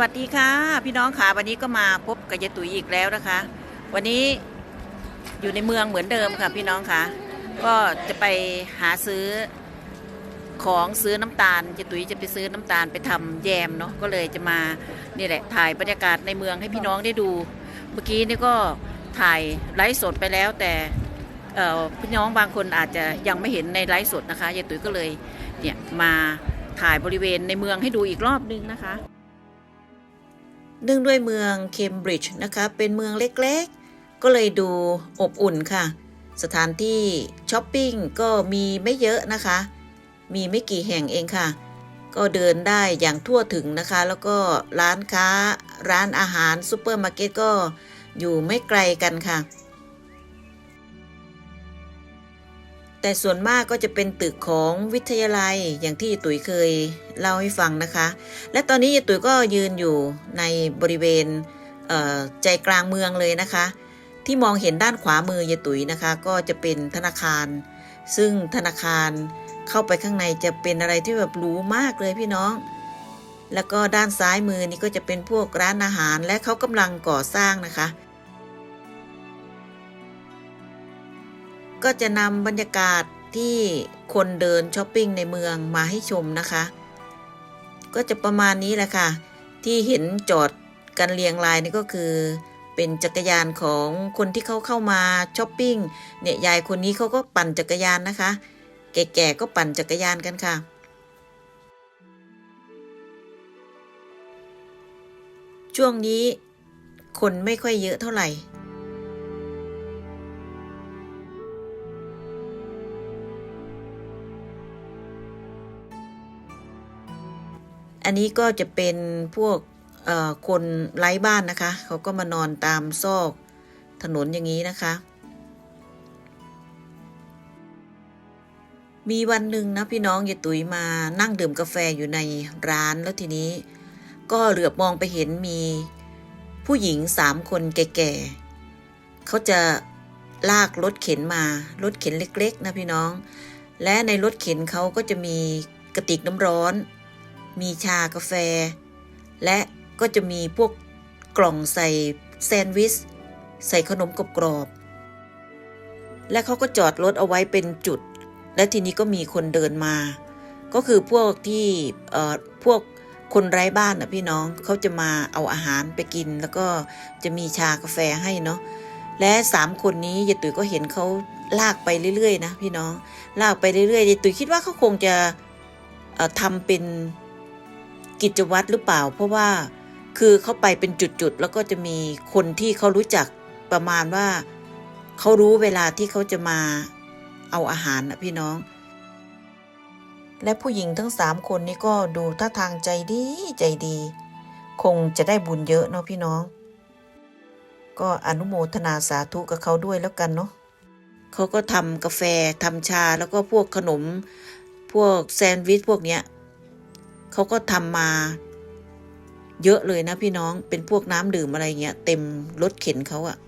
วัสดีค่ะ พี่น้องค่ะวันนี้ก็มาพบกับยายตุ๋ยอีกแล้วนะคะ วันนี้อยู่ในเมืองเหมือนเดิมค่ะ พี่น้องค่ะ ก็จะไปหาซื้อของซื้อน้ำตาลยายตุ๋ยจะไปซื้อน้ำตาลไปทำแยมเนาะก็เลยจะมานี่แหละถ่ายบรรยากาศในเมืองให้พี่น้องได้ดู เมื่อกี้นี่ก็ถ่ายไลฟ์สดไปแล้ว แต่พี่น้องบางคนอาจจะยังไม่เห็นในไลฟ์สดนะคะยายตุ๋ยก็เลยเนี่ยมาถ่ายบริเวณในเมืองให้ดูอีกรอบนึงนะคะ เนื่องด้วยเมืองเคมบริดจ์นะคะเป็นเมืองเล็กๆ ก็เลยดูอบอุ่นค่ะ สถานที่ช้อปปิ้งก็มีไม่เยอะนะคะ มีไม่กี่แห่งเองค่ะ ก็เดินได้อย่างทั่วถึงนะคะ แล้วก็ร้านค้าร้านอาหารซูเปอร์มาร์เก็ตก็อยู่ไม่ไกลกันค่ะ แต่ส่วนมากก็จะเป็นตึกของวิทยาลัยอย่างที่ตุ๋ยเคยเล่าให้ฟังนะคะ และตอนนี้ตุ๋ยก็ยืนอยู่ในบริเวณเใจกลางเมืองเลยนะคะ ที่มองเห็นด้านขวามือยายตุ๋ยนะคะ ก็จะเป็นธนาคาร ซึ่งธนาคารเข้าไปข้างในจะเป็นอะไรที่แบบหรูมากเลยพี่น้อง แล้วก็ด้านซ้ายมือนี่ก็จะเป็นพวกร้านอาหารและเขากำลังก่อสร้างนะคะ ก็จะนำบรรยากาศที่คนเดินช้อปปิ้งในเมืองมาให้ชมนะคะ ก็จะประมาณนี้แหละค่ะ ที่เห็นจอดกันเรียงรายนี่ก็คือ เป็นจักรยานของคนที่เขาเข้ามาช้อปปิ้งเนี่ยยายคนนี้เขาก็ปั่นจักรยานนะคะ แก่ๆก็ปั่นจักรยานกันค่ะช่วงนี้คนไม่ค่อยเยอะเท่าไหร่ อันนี้ก็จะเป็นพวกคนไร้บ้านนะคะ เขาก็มานอนตามซอกถนนอย่างนี้นะคะ มีวันหนึ่งนะพี่น้องยายตุ๋ยมานั่งดื่มกาแฟอยู่ในร้านแล้วทีนี้ ก็เหลือบมองไปเห็นมีผู้หญิงสามคนแก่ๆเขาจะลากรถเข็นมารถเข็นเล็ก ๆ นะพี่น้อง และในรถเข็นเขาก็จะมีกระติกน้ำร้อน มีชากาแฟ และก็จะมีพวกกล่องใส่แซนด์วิช ใส่ขนมกรอบๆและเขาก็จอดรถเอาไว้เป็นจุด และทีนี้ก็มีคนเดินมา ก็คือพวกที่เอ่อพวกคนไร้บ้านนะพี่น้องเขาจะมาเอาอาหารไปกิน แล้วก็จะมีชากาแฟให้เนาะและสามคนนี้ยายตุ๋ยก็เห็นเขาลากไปเรื่อยๆนะพี่น้องลากไปเรื่อยๆยายตุ๋ยคิดว่าเขาคงจะเอ่อทำเป็น กิจวัตรหรือเปล่า เพราะว่าคือเขาไปเป็นจุดๆ แล้วก็จะมีคนที่เขารู้จักประมาณว่าเขารู้เวลาที่เขาจะมาเอาอาหารนะพี่น้อง และผู้หญิงทั้งสามคนนี้ก็ดูท่าทางใจดีใจดี คงจะได้บุญเยอะเนาะพี่น้อง ก็อนุโมทนาสาธุกับเขาด้วยแล้วกันเนาะเขาก็ทำกาแฟทำชาแล้วก็พวกขนม พวกแซนด์วิชพวกเนี้ย เขาก็ทำมาเยอะเลยนะพี่น้องเป็นพวกน้ำดื่มอะไรเงี้ย เต็มรถเข็นเขาอะ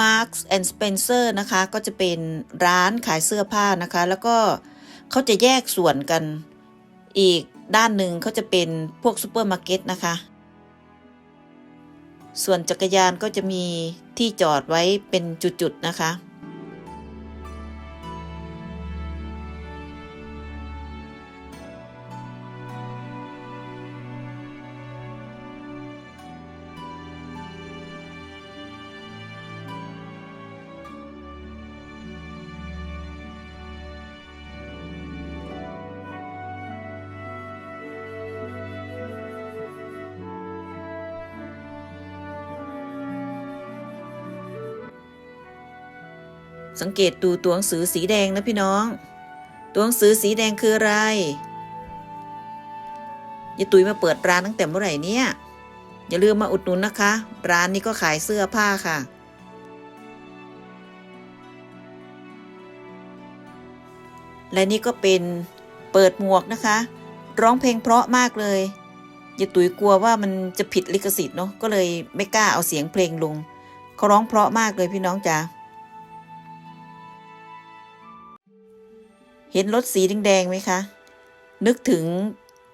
Marks and Spencer นะคะ ก็จะเป็นร้านขายเสื้อผ้านะคะ แล้วก็เขาจะแยกส่วนกันอีกด้านหนึ่งเขาจะเป็นพวกซูเปอร์มาร์เก็ตนะคะ ส่วนจักรยานก็จะมีที่จอดไว้เป็นจุด ๆ นะคะ สังเกตดูตัวหนังสือสีแดงนะพี่น้อง ตัวหนังสือสีแดงคืออะไรยายตุ๋ยมาเปิดร้านตั้งแต่เมื่อไหร่เนี่ย อย่าลืมมาอุดหนุนนะคะ ร้านนี้ก็ขายเสื้อผ้าค่ะ และนี่ก็เป็นเปิดหมวกนะคะ ร้องเพลงเพราะมากเลยยายตุ๋ยกลัวว่ามันจะผิดลิขสิทธิ์เนาะก็เลยไม่กล้าเอาเสียงเพลงลงเขาร้องเพราะมากเลยพี่น้องจ๋า เห็นรถสีแดงๆไหมคะ นึกถึง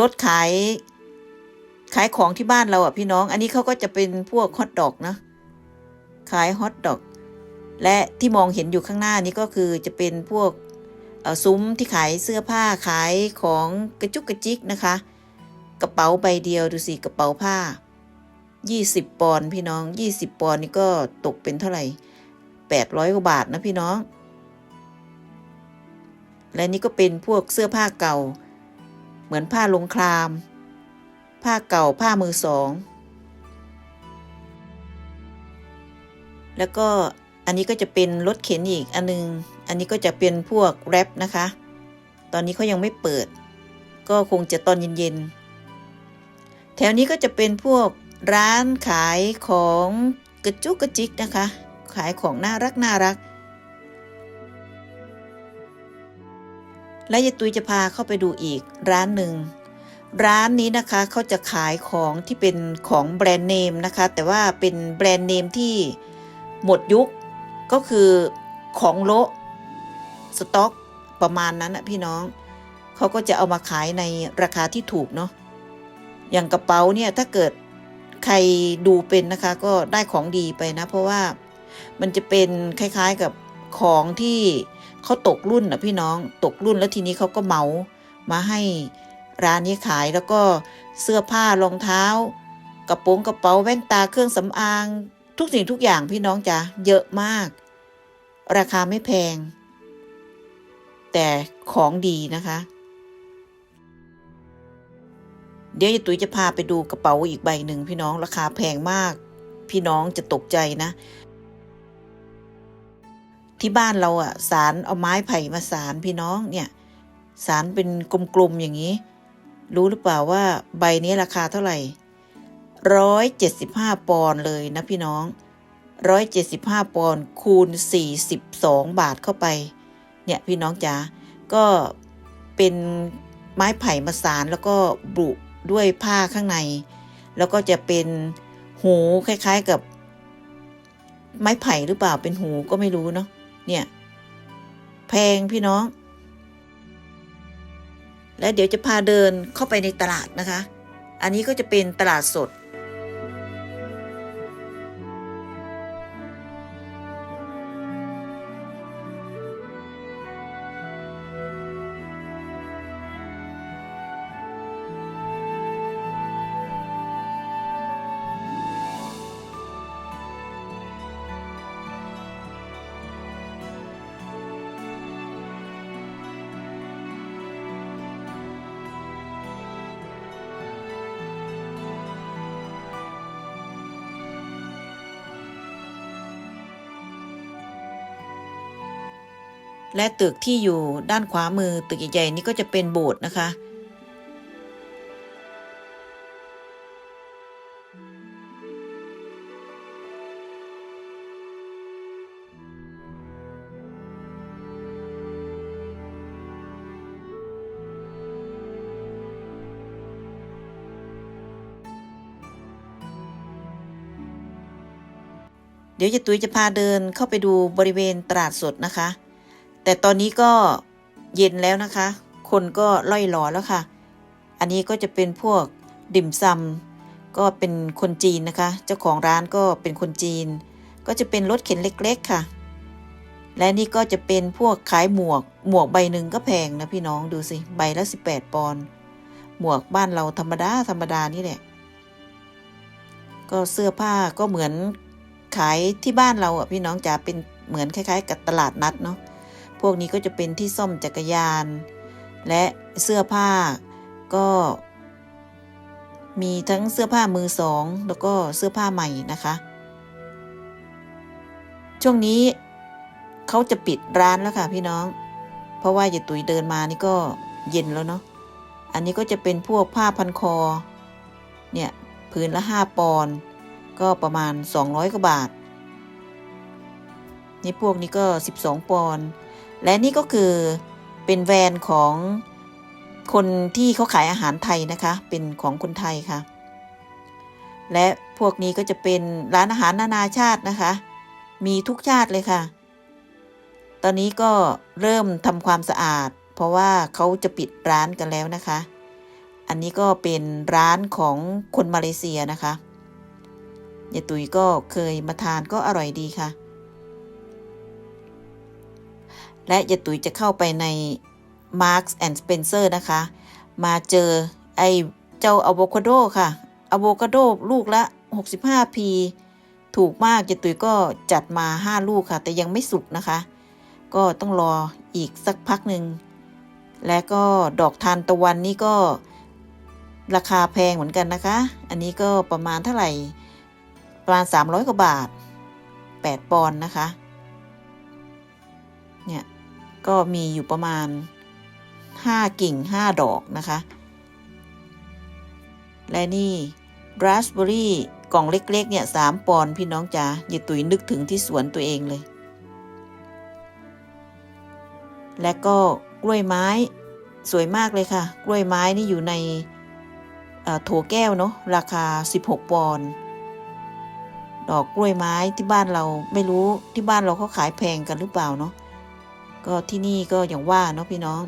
รถขาย ขายของที่บ้านเราอะพี่น้อง อันนี้เขาก็จะเป็นพวกฮอทดอกนะ ขายฮอทดอก และที่มองเห็นอยู่ข้างหน้านี้ก็คือจะเป็นพวกซุ้มที่ขายเสื้อผ้าขายของกระจุกกระจิกนะคะ กระเป๋าใบเดียวดูสิกระเป๋าผ้า 20 ปอนด์พี่น้อง 20 ปอนด์นี่ก็ตกเป็นเท่าไหร่800กว่าบาทนะพี่น้อง และนี่ก็เป็นพวกเสื้อผ้าเก่า เหมือนผ้าลงคราม ผ้าเก่าผ้ามือสอง แล้วก็อันนี้ก็จะเป็นรถเข็นอีกอันนึง อันนี้ก็จะเป็นพวกแรปนะคะ ตอนนี้เขายังไม่เปิด ก็คงจะตอนเย็นๆ แถวนี้ก็จะเป็นพวกร้านขายของกระจุกกระจิกนะคะ ขายของน่ารักน่ารัก และยายตุยจะพาเข้าไปดูอีกร้านหนึ่ง ร้านนี้นะคะเขาจะขายของที่เป็นของแบรนด์เนมนะคะ แต่ว่าเป็นแบรนด์เนมที่หมดยุคก็คือของโละสต็อกประมาณนั้นนะพี่น้องเขาก็จะเอามาขายในราคาที่ถูกเนาะอย่างกระเป๋าเนี่ยถ้าเกิดใครดูเป็นนะคะก็ได้ของดีไปนะ เพราะว่ามันจะเป็นคล้ายๆกับของที่ เขาตกรุ่นนะพี่น้องตกรุ่นแล้วทีนี้เขาก็เมามาให้ร้านนี้ขายแล้วก็เสื้อผ้ารองเท้า กระโปรงกระเป๋าแว่นตาเครื่องสำอาง ทุกสิ่งทุกอย่างพี่น้องจ๋าเยอะมาก ราคาไม่แพง แต่ของดีนะคะ เดี๋ยวยายตุ๋ยจะพาไปดูกระเป๋าอีกใบหนึ่งพี่น้องราคาแพงมาก พี่น้องจะตกใจนะ ที่บ้านเราอะ่ะสารเอาไม้ไผ่มาสารพี่น้องเนี่ยสารเป็นกลมๆอย่างนี้ รู้หรือเปล่าว่าใบนี้ราคาเท่าไหร่ร้อยเจ็ดสิบห้าปอนด์เลยนะพี่น้องร้อยเจ็ดสิบห้าปอนด์คูณสี่สิบสองบาทเข้าไป เนี่ยพี่น้องจ๋าก็เป็นไม้ไผ่มาสารแล้วก็บุด้วยผ้าข้างใน แล้วก็จะเป็นหูคล้ายๆกับ ไม้ไผ่หรือเปล่าเป็นหูก็ไม่รู้เนาะ เนี่ย แพงพี่น้อง และเดี๋ยวจะพาเดินเข้าไปในตลาดนะคะ อันนี้ก็จะเป็นตลาดสด และตึกที่อยู่ด้านขวามือตึกใหญ่ๆนี่ก็จะเป็นโบสถ์นะคะ เดี๋ยวจะตุ้ยจะพาเดินเข้าไปดูบริเวณตลาดสดนะคะ แต่ตอนนี้ก็เย็นแล้วนะคะ คนก็ล่อยหลอแล้วค่ะ อันนี้ก็จะเป็นพวกดิมซำก็เป็นคนจีนนะคะ เจ้าของร้านก็เป็นคนจีน ก็จะเป็นรถเข็นเล็ก ๆค่ะ และนี่ก็จะเป็นพวกขายหมวก หมวกใบหนึ่งก็แพงนะพี่น้องดูสิ ใบละ 18 ปอนด์หมวกบ้านเราธรรมดาธรรมดานี่แหละ ก็เสื้อผ้าก็เหมือนขายที่บ้านเราอะพี่น้องจะเป็นเหมือนคล้าย ๆ กับตลาดนัดเนาะ พวกนี้ก็จะเป็นที่ซ่อมจักรยาน และเสื้อผ้าก็มีทั้งเสื้อผ้ามือสอง แล้วก็เสื้อผ้าใหม่นะคะ ช่วงนี้เขาจะปิดร้านแล้วค่ะพี่น้อง เพราะว่าอย่าตุยเดินมานี่ก็เย็นแล้วเนาะอันนี้ก็จะเป็นพวกผ้าพันคอ เนี่ยผืนละห้าปอนด์ก็ประมาณ 200กว่าบาท นี่พวกนี้ก็ 12 ปอนด์ และนี่ก็คือเป็นแวนของคนที่เขาขายอาหารไทยนะคะ เป็นของคนไทยค่ะ และพวกนี้ก็จะเป็นร้านอาหารนานาชาตินะคะ มีทุกชาติเลยค่ะ ตอนนี้ก็เริ่มทำความสะอาด เพราะว่าเขาจะปิดร้านกันแล้วนะคะ อันนี้ก็เป็นร้านของคนมาเลเซียนะคะยายตุ๋ยก็เคยมาทานก็อร่อยดีค่ะ และยายตุ๋ยจะเข้าไปใน Marks and Spencer นะคะ มาเจอไอ้เจ้าอะโวคาโดค่ะอะโวคาโดลูกละ 65p ถูกมากยายตุ๋ยก็จัดมา 5 ลูกค่ะ แต่ยังไม่สุกนะคะ ก็ต้องรออีกสักพักหนึ่ง และก็ดอกทานตะวันนี่ก็ราคาแพงเหมือนกันนะคะ อันนี้ก็ประมาณเท่าไหร่ ประมาณ 300 กว่าบาท 8 ปอนด์นะคะ เนี่ย ก็มีอยู่ประมาณ 5 กิ่ง 5 ดอกนะคะ และนี่ราสเบอรี่กล่องเล็ก ๆ เนี่ย3ปอนพี่น้องจ๋าอย่าตุยนึกถึงที่สวนตัวเองเลย และก็กล้วยไม้สวยมากเลยค่ะ กล้วยไม้นี่อยู่ในเอ่อโถแก้วเนาะราคา 16 ปอนด์ดอกกล้วยไม้ที่บ้านเราไม่รู้ที่บ้านเราเขาขายแพงกันหรือเปล่าเนาะ ก็ที่นี่ก็อย่างว่าเนาะพี่น้อง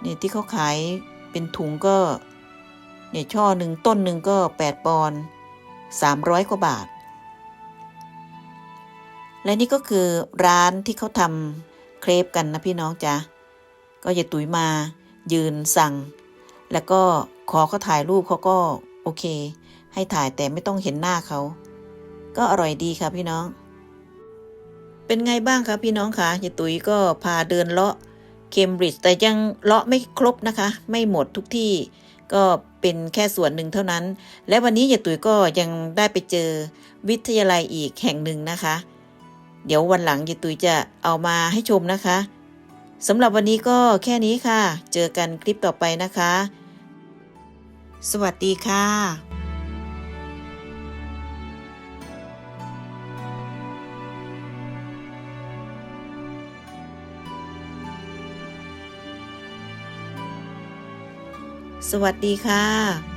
เนี่ยที่เขาขายเป็นถุงก็เนี่ยช่อหนึ่งต้นหนึ่งก็แปดปอนด์สามร้อยกว่าบาท และนี่ก็คือร้านที่เขาทำเครปกันนะพี่น้องจ๊ะก็อย่าตุ๋ยมายืนสั่ง แล้วก็ ขอเขาถ่ายรูปเขาก็โอเค ให้ถ่ายแต่ไม่ต้องเห็นหน้าเขา ก็อร่อยดีค่ะพี่น้อง เป็นไงบ้างคะพี่น้องคะยายตุ๋ยก็พาเดินเลาะเคมบริดจ์แต่ยังเลาะไม่ครบนะคะ ไม่หมดทุกที่ก็เป็นแค่ส่วนหนึ่งเท่านั้น และวันนี้ยายตุ๋ยก็ยังได้ไปเจอวิทยาลัยอีกแห่งหนึ่งนะคะ เดี๋ยววันหลังยายตุ๋ยจะเอามาให้ชมนะคะสำหรับวันนี้ก็แค่นี้ค่ะ เจอกันคลิปต่อไปนะคะ สวัสดีค่ะสวัสดีค่ะ